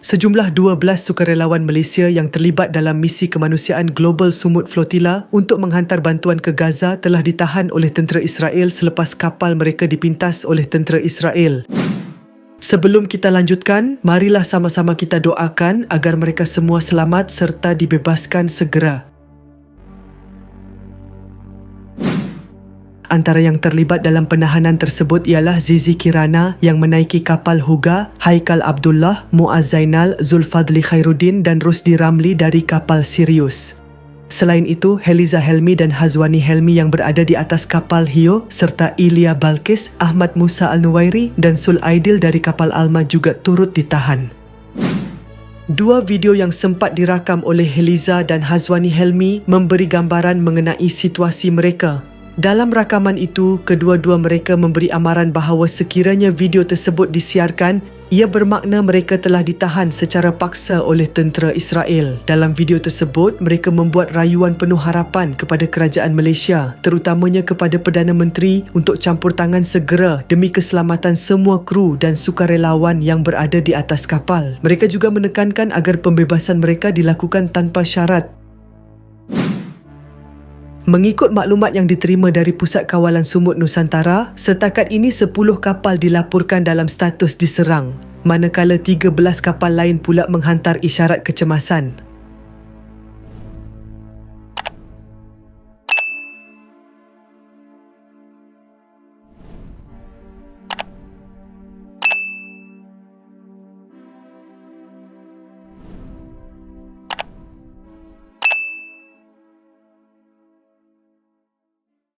Sejumlah 12 sukarelawan Malaysia yang terlibat dalam misi kemanusiaan Global Sumut Flotilla untuk menghantar bantuan ke Gaza telah ditahan oleh tentera Israel selepas kapal mereka dipintas oleh tentera Israel. Sebelum kita lanjutkan, marilah sama-sama kita doakan agar mereka semua selamat serta dibebaskan segera. Antara yang terlibat dalam penahanan tersebut ialah Zizi Kirana yang menaiki kapal Huga, Haikal Abdullah, Muaz Zainal, Zulfadli Khairuddin dan Rusdi Ramli dari kapal Sirius. Selain itu, Heliza Helmi dan Hazwani Helmi yang berada di atas kapal Hio serta Ilya Balkis, Ahmad Musa Al-Nuwairi dan Sul Aidil dari kapal Alma juga turut ditahan. Dua video yang sempat dirakam oleh Heliza dan Hazwani Helmi memberi gambaran mengenai situasi mereka dalam rakaman itu, kedua-dua mereka memberi amaran bahawa sekiranya video tersebut disiarkan, ia bermakna mereka telah ditahan secara paksa oleh tentera Israel. Dalam video tersebut, mereka membuat rayuan penuh harapan kepada kerajaan Malaysia, terutamanya kepada Perdana Menteri untuk campur tangan segera demi keselamatan semua kru dan sukarelawan yang berada di atas kapal. Mereka juga menekankan agar pembebasan mereka dilakukan tanpa syarat Mengikut maklumat yang diterima dari Pusat Kawalan Sumut Nusantara, setakat ini 10 kapal dilaporkan dalam status diserang, manakala 13 kapal lain pula menghantar isyarat kecemasan.